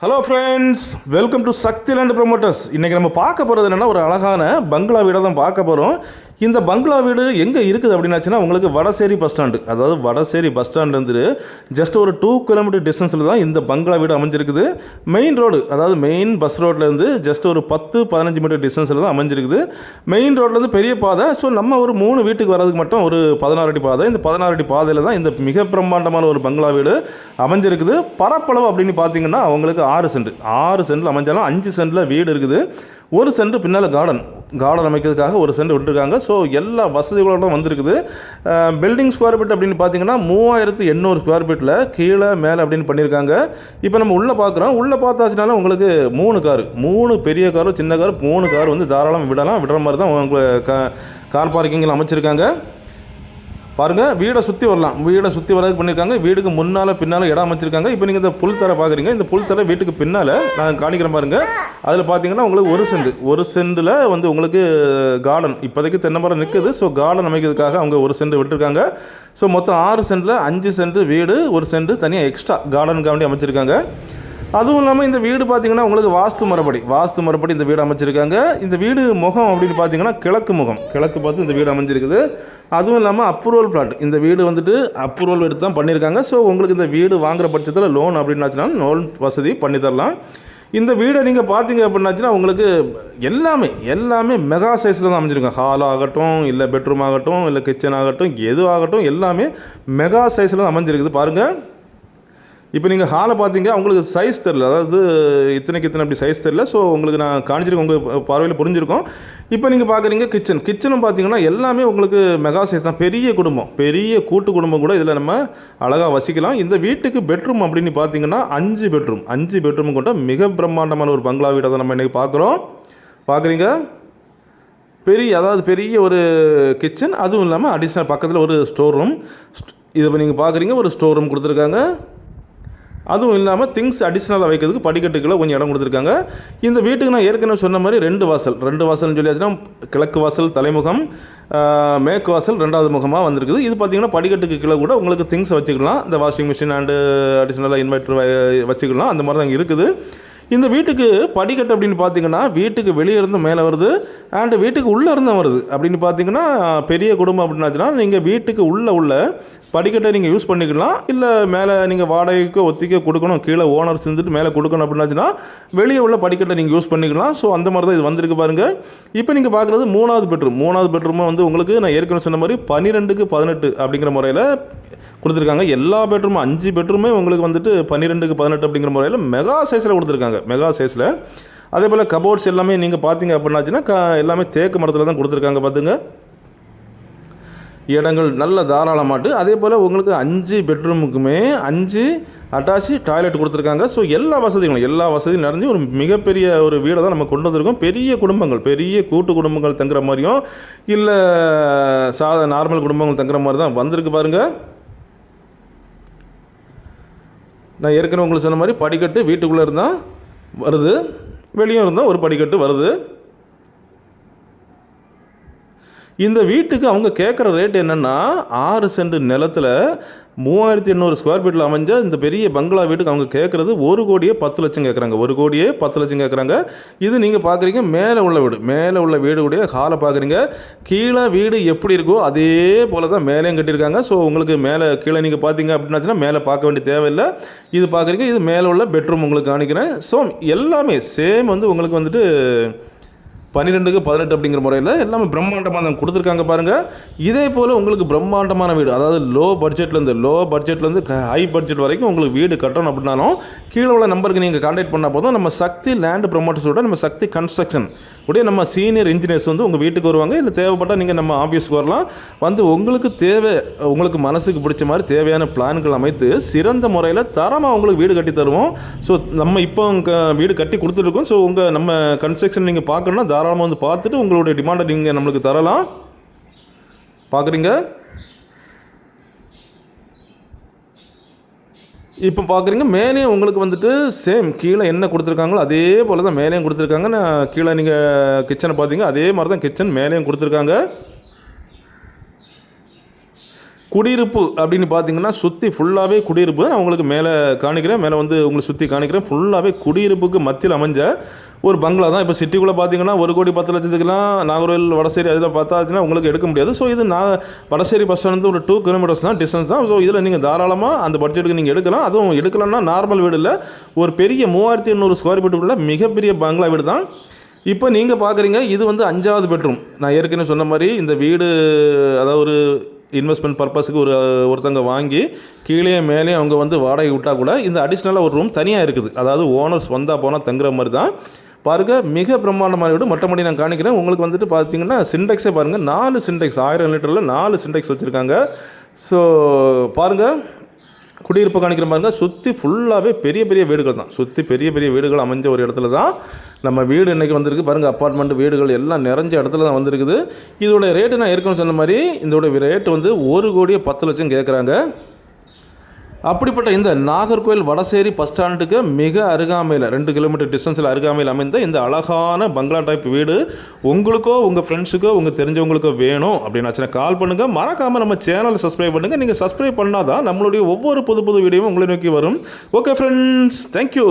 Hello friends welcome to Sakthi land promoters இன்றைக்கி நம்ம பார்க்க போகிறது என்னென்னா ஒரு அழகான பங்களா வீடை தான் பார்க்க போகிறோம் இந்த பங்களா வீடு எங்கே இருக்குது அப்படின்னாச்சுன்னா உங்களுக்கு வடசேரி பஸ் ஸ்டாண்டு அதாவது வடசேரி பஸ் ஸ்டாண்ட்லேருந்து ஜஸ்ட் ஒரு டூ கிலோமீட்டர் டிஸ்டன்ஸில் தான் இந்த பங்களா வீடு அமைஞ்சிருக்குது. மெயின் ரோடு அதாவது மெயின் பஸ் ரோட்லேருந்து ஜஸ்ட் ஒரு பத்து பதினஞ்சு மீட்டர் டிஸ்டன்ஸில் தான் அமைஞ்சிருக்குது. மெயின் ரோட்லேருந்து பெரிய பாதை ஸோ நம்ம ஒரு மூணு வீட்டுக்கு வர்றதுக்கு மட்டும் ஒரு பதினாறு அடி பாதை. இந்த பதினாறு அடி பாதையில் தான் இந்த மிக பிரம்மாண்டமான ஒரு பங்களா வீடு அமைஞ்சிருக்குது. பரப்பளவு அப்படின்னு பார்த்தீங்கன்னா அவங்களுக்கு ஆறு சென்ட். ஆறு சென்டில் அமைஞ்சாலும் அஞ்சு சென்டில் வீடு இருக்குது. ஒரு சென்ட் பின்னால் கார்டன் கார்டன் அமைக்கிறதுக்காக ஒரு சென்ட் விட்டுருக்காங்க. ஸோ எல்லா வசதிகளோட வந்திருக்குது. பில்டிங் ஸ்கொயர் ஃபீட் அப்படின்னு பார்த்தீங்கன்னா மூவாயிரத்து எண்ணூறு ஸ்கொயர் ஃபீட்டில் கீழே மேலே அப்படின்னு பண்ணியிருக்காங்க இப்போ நம்ம உள்ளே பார்க்குறோம் உள்ளே பார்த்தாச்சுனாலும் உங்களுக்கு மூணு கார் மூணு பெரிய காரும் சின்ன கார் மூணு கார் வந்து தாராளம் விடலாம். விடுற மாதிரி தான் உங்களுக்கு கார் பார்க்கிங்கில் அமைச்சிருக்காங்க. பாருங்கள் வீடை சுற்றி வரலாம். வீடை சுற்றி வரதுக்கு பண்ணியிருக்காங்க வீடுக்கு முன்னால் பின்னால் இடம் அமைச்சிருக்காங்க. இப்போ நீங்கள் இந்த புல் தர பார்க்குறீங்க இந்த புல் தர வீட்டுக்கு பின்னால் நான் காணிக்கிறேன் பாருங்கள் அதில் பார்த்தீங்கன்னா உங்களுக்கு ஒரு செண்டு. ஒரு சென்டில் வந்து உங்களுக்கு கார்டன் இப்போதைக்கு தென்னை மரம் நிற்குது ஸோ கார்டன் அமைக்கிறதுக்காக அவங்க ஒரு செண்டு விட்டுருக்காங்க. ஸோ மொத்தம் ஆறு சென்டில் அஞ்சு சென்ட் வீடு ஒரு சென்ட் தனியாக எக்ஸ்ட்ரா கார்டனுக்காக வேண்டி அமைச்சிருக்காங்க. அதுவும் இல்லாமல் இந்த வீடு பார்த்தீங்கன்னா உங்களுக்கு வாஸ்து மரப்படி வாஸ்து மரப்படி இந்த வீடு அமைச்சிருக்காங்க. இந்த வீடு முகம் அப்படின்னு பார்த்தீங்கன்னா கிழக்கு முகம். கிழக்கு பார்த்து இந்த வீடு அமைஞ்சிருக்குது. அதுவும் இல்லாமல் அப்ரூவல் பிளாட் இந்த வீடு வந்துட்டு அப்ரூவல் எடுத்து தான் பண்ணியிருக்காங்க ஸோ உங்களுக்கு இந்த வீடு வாங்குற பட்சத்தில் லோன் அப்படின்னாச்சுன்னா லோன் வசதி பண்ணி தரலாம். இந்த வீடை நீங்கள் பார்த்தீங்க அப்படின்னாச்சுன்னா உங்களுக்கு எல்லாமே எல்லாமே மெகா சைஸில் தான் அமைஞ்சிருக்கும். ஹால் ஆகட்டும் இல்லை பெட்ரூம் ஆகட்டும் இல்லை கிச்சன் ஆகட்டும் எது ஆகட்டும் எல்லாமே மெகா சைஸில் தான் அமைஞ்சிருக்குது. பாருங்கள் இப்போ நீங்கள் ஹாலை பார்த்தீங்க உங்களுக்கு சைஸ் தெரில அதாவது இத்தனைக்கு இத்தனை அப்படி சைஸ் தெரில ஸோ உங்களுக்கு நான் காணிச்சிருக்கேன் உங்கள் பார்வையில் புரிஞ்சிருக்கும். இப்போ நீங்கள் பார்க்குறீங்க கிச்சன் கிச்சனும் பார்த்தீங்கன்னா எல்லாமே உங்களுக்கு மெகா சைஸ் தான். பெரிய குடும்பம். பெரிய கூட்டு குடும்பம் கூட இதில் நம்ம அழகாக வசிக்கலாம். இந்த வீட்டுக்கு பெட்ரூம் அப்படின்னு பார்த்தீங்கன்னா அஞ்சு பெட்ரூம் அஞ்சு பெட்ரூம் கொண்ட மிக பிரம்மாண்டமான ஒரு பங்களா வீடை தான் நம்ம இன்றைக்கி பார்க்குறோம். பார்க்குறீங்க? பெரிய அதாவது பெரிய ஒரு கிச்சன் அதுவும் இல்லாமல் அடிஷ்னல் பக்கத்தில் ஒரு ஸ்டோர் ரூம் இதை நீங்கள் பார்க்குறீங்க. ஒரு ஸ்டோர் ரூம் கொடுத்துருக்காங்க. அதுவும் இல்லாமல் திங்ஸ் அடிஷ்னலாக வைக்கிறதுக்கு படிக்கட்டுக்குள்ள கொஞ்சம் இடம் கொடுத்துருக்காங்க. இந்த வீட்டுக்கு நான் ஏற்கனவே சொன்ன மாதிரி ரெண்டு வாசல். ரெண்டு வாசல்னு சொல்லியாச்சுன்னா கிழக்கு வாசல் தலைமுகம் மேற்கு வாசல் ரெண்டாவது முகமாக வந்திருக்குது. இது பார்த்தீங்கன்னா படிக்கட்டுக்கு கீழே கூட உங்களுக்கு திங்ஸ் வச்சுக்கலாம். இந்த வாஷிங் மிஷின் அண்டு அடிஷ்னலாக இன்வெர்ட்ரு வச்சுக்கலாம். அந்த மாதிரி தான் இருக்குது. இந்த வீட்டுக்கு படிக்கட்டு அப்படின்னு பார்த்தீங்கன்னா வீட்டுக்கு வெளியே இருந்து மேலே வருது அண்டு வீட்டுக்கு உள்ளே இருந்தும் வருது. அப்படின்னு பார்த்தீங்கன்னா பெரிய குடும்பம் அப்படின்னாச்சுன்னா நீங்கள் வீட்டுக்கு உள்ளே உள்ள படிக்கட்டை நீங்கள் யூஸ் பண்ணிக்கலாம். இல்லை மேலே நீங்கள் வாடகைக்கோ ஒத்திக்கோ கொடுக்கணும் கீழே ஓனர் செஞ்சுட்டு மேலே கொடுக்கணும் அப்படின்னாச்சுன்னா வெளியே உள்ள படிக்கட்டை நீங்கள் யூஸ் பண்ணிக்கலாம். ஸோ அந்த மாதிரி தான் இது வந்திருக்கு பாருங்கள் இப்போ நீங்கள் பார்க்குறது மூணாவது பெட்ரூம். மூணாவது பெட்ரூமை வந்து உங்களுக்கு நான் ஏற்கனவே சொன்ன மாதிரி பன்னிரெண்டுக்கு பதினெட்டு அப்படிங்கிற முறையில் கொடுத்துருக்காங்க. எல்லா பெட்ரூமும் அஞ்சு பெட்ரூமே உங்களுக்கு வந்துட்டு பன்னிரெண்டுக்கு பதினெட்டு அப்படிங்கிற முறையில் மெகா சைஸில் கொடுத்துருக்காங்க. மெகா சைஸில் அதே போல் கபோர்ட்ஸ் எல்லாமே நீங்கள் பார்த்தீங்க அப்படின்னாச்சுன்னா க எல்லாமே தேக்கு மரத்தில் தான் கொடுத்துருக்காங்க பார்த்துங்க இடங்கள் நல்ல தாராளமாட்டு அதே போல் உங்களுக்கு அஞ்சு பெட்ரூமுக்குமே அஞ்சு அட்டாச்சு டாய்லெட் கொடுத்துருக்காங்க. ஸோ எல்லா வசதிகளும் எல்லா வசதியும் நிறைஞ்சு ஒரு மிகப்பெரிய ஒரு வீடை தான் நம்ம கொண்டு வந்திருக்கோம். பெரிய குடும்பங்கள் பெரிய கூட்டு குடும்பங்கள் தங்குற மாதிரியும் இல்லை சாத நார்மல் குடும்பங்கள் தங்குற மாதிரி தான் வந்திருக்கு பாருங்கள் நான் ஏற்கனவே உங்களுக்கு சொன்ன மாதிரி படிக்கட்டு வீட்டுக்குள்ளே இருந்தால் வருது வெளியும் இருந்தால் ஒரு படிக்கட்டு வருது. இந்த வீட்டுக்கு அவங்க கேட்குற ரேட் என்னென்னா ஆறு சென்ட் நிலத்தில் மூவாயிரத்தி எண்ணூறு ஸ்கொயர் ஃபீட்டில் அமைஞ்ச இந்த பெரிய பங்களா வீட்டுக்கு அவங்க கேட்குறது ஒரு கோடியே பத்து லட்சம் கேட்குறாங்க ஒரு கோடியே பத்து லட்சம் கேட்குறாங்க இது நீங்கள் பார்க்குறீங்க மேலே உள்ள வீடு. மேலே உள்ள வீடுடைய ஹாலை பார்க்குறீங்க கீழே வீடு எப்படி இருக்கோ அதே போல் தான் மேலேயும் கட்டியிருக்காங்க. ஸோ உங்களுக்கு மேலே கீழே நீங்கள் பார்த்தீங்க அப்படின்னாச்சுன்னா மேலே பார்க்க வேண்டிய தேவையில்லை. இது பார்க்குறீங்க இது மேலே உள்ள பெட்ரூம் உங்களுக்கு காணிக்கிறேன் ஸோ எல்லாமே சேம் வந்து உங்களுக்கு வந்துட்டு பன்னிரெண்டுக்கு பதினெட்டு அப்படிங்கிற முறையில் எல்லாமே பிரம்மாண்டமாக தான் கொடுத்துருக்காங்க பாருங்கள் இதே போல் உங்களுக்கு பிரம்மாண்டமான வீடு அதாவது லோ பட்ஜெட்லேருந்து லோ பட்ஜெட்லேருந்து ஹை பட்ஜெட் வரைக்கும் உங்களுக்கு வீடு கட்டணும் அப்படின்னாலும் கீழே உள்ள நம்பருக்கு நீங்கள் கான்டாக்ட் பண்ணால் போதும். நம்ம சக்தி லேண்ட் ப்ரொமோட்டர்ஸோட நம்ம சக்தி கன்ஸ்ட்ரக்ஷன் உடைய நம்ம சீனியர் இன்ஜினியர்ஸ் வந்து உங்கள் வீட்டுக்கு வருவாங்க? இல்லை தேவைப்பட்டால் நீங்கள் நம்ம ஆஃபீஸ்க்கு வரலாம். வந்து உங்களுக்கு தேவை உங்களுக்கு மனசுக்கு பிடிச்ச மாதிரி தேவையான பிளான்கள் அமைத்து சிறந்த முறையில் தரமாக உங்களுக்கு வீடு கட்டி தருவோம். ஸோ நம்ம இப்போ வீடு கட்டி கொடுத்துருக்கோம் ஸோ உங்கள் நம்ம கன்ஸ்ட்ரக்ஷன் நீங்கள் பார்க்கணுன்னா தாராளமாக வந்து பார்த்துட்டு உங்களுடைய டிமாண்டை நீங்கள் நம்மளுக்கு தரலாம். பார்க்குறீங்க? இப்போ பார்க்குறீங்க மேலேயும் உங்களுக்கு வந்துட்டு சேம் கீழே என்ன கொடுத்துருக்காங்களோ அதே போல் தான் மேலேயும் கொடுத்துருக்காங்க. நான் கீழே நீங்கள் கிச்சனை பார்த்தீங்க அதே மாதிரி தான் கிச்சன் மேலேயும் கொடுத்துருக்காங்க. குடியிருப்பு அப்படின்னு பார்த்தீங்கன்னா சுற்றி ஃபுல்லாகவே குடியிருப்பு. நான் உங்களுக்கு மேலே காணிக்கிறேன். மேலே வந்து உங்களுக்கு சுற்றி காணிக்கிறேன். ஃபுல்லாகவே குடியிருப்புக்கு மத்தியில் அமைஞ்ச ஒரு பங்களா தான். இப்போ சிட்டிக்குள்ளே பார்த்தீங்கன்னா ஒரு கோடி பத்து லட்சத்துக்குலாம் நாகர்கோவில் வடசேரி அதில் பார்த்தாச்சுன்னா உங்களுக்கு எடுக்க முடியாது. ஸோ இது நான் வடசேரி பஸ் ஸ்டாண்ட் ஒரு டூ கிலோமீட்டர்ஸ் தான் டிஸ்டன்ஸ் தான். ஸோ இதில் நீங்கள் தாராளமாக அந்த பட்ஜெட்டுக்கு நீங்கள் எடுக்கலாம். அதுவும் எடுக்கலாம்னா நார்மல் வீடு இல்லை. ஒரு பெரிய மூவாயிரத்தி எண்ணூறு ஸ்கொயர் ஃபீட் உள்ள மிகப்பெரிய பங்களா வீடு தான். இப்போ நீங்கள் பார்க்குறீங்க இது வந்து அஞ்சாவது பெட்ரூம் நான் ஏற்கனவே சொன்ன மாதிரி இந்த வீடு அதாவது ஒரு இன்வெஸ்ட்மெண்ட் பர்பஸுக்கு ஒரு ஒருத்தங்க வாங்கி கீழே மேலே அவங்க வந்து வாடகை விட்டால் கூட இந்த அடிஷ்னலாக ஒரு ரூம் தனியாக இருக்குது. அதாவது ஓனர்ஸ் வந்தால் போனால் தங்குற மாதிரி தான். பாருங்க மிக பிரம்மாண்டமான வீடு. மொட்டை நான் காணிக்கிறேன் உங்களுக்கு வந்துட்டு பார்த்தீங்கன்னா சிண்டெக்ஸே பாருங்கள் நாலு சிண்டெக்ஸ் ஆயிரம் லிட்டரில் நாலு சிண்டெக்ஸ் வச்சுருக்காங்க. ஸோ பாருங்கள் குடியிருப்பு காணிக்கிற பாருங்க சுற்றி ஃபுல்லாகவே பெரிய பெரிய வீடுகள் தான். சுற்றி பெரிய பெரிய வீடுகள் அமைஞ்ச ஒரு இடத்துல தான் நம்ம வீடு இன்றைக்கி வந்திருக்கு. பாருங்கள் அப்பார்ட்மெண்ட் வீடுகள் எல்லாம் நிறைஞ்ச இடத்துல தான் வந்திருக்குது. இதோட ரேட்டு நான் ஏற்கனவே சொன்ன மாதிரி இதோட ரேட்டு வந்து ஒரு கோடியே பத்து லட்சம் கேட்குறாங்க. அப்படிப்பட்ட இந்த நாகர்கோவில் வடசேரி பஸ் ஸ்டாண்டுக்கு மிக அருகாமையில் ரெண்டு கிலோமீட்டர் டிஸ்டன்ஸில் அருகாமையில் அமைந்த இந்த அழகான பங்களா டைப் வீடு உங்களுக்கோ உங்கள் ஃப்ரெண்ட்ஸுக்கோ உங்கள் தெரிஞ்சவங்களுக்கோ வேணும் அப்படின்னாச்சுன்னா கால் பண்ணுங்கள் மறக்காமல் நம்ம சேனலை சப்ஸ்கிரைப் பண்ணுங்கள் நீங்கள் சப்ஸ்கிரைப் பண்ணால் தான் நம்மளுடைய ஒவ்வொரு புது புது வீடியோவும் உங்களை நோக்கி வரும். Okay friends thank you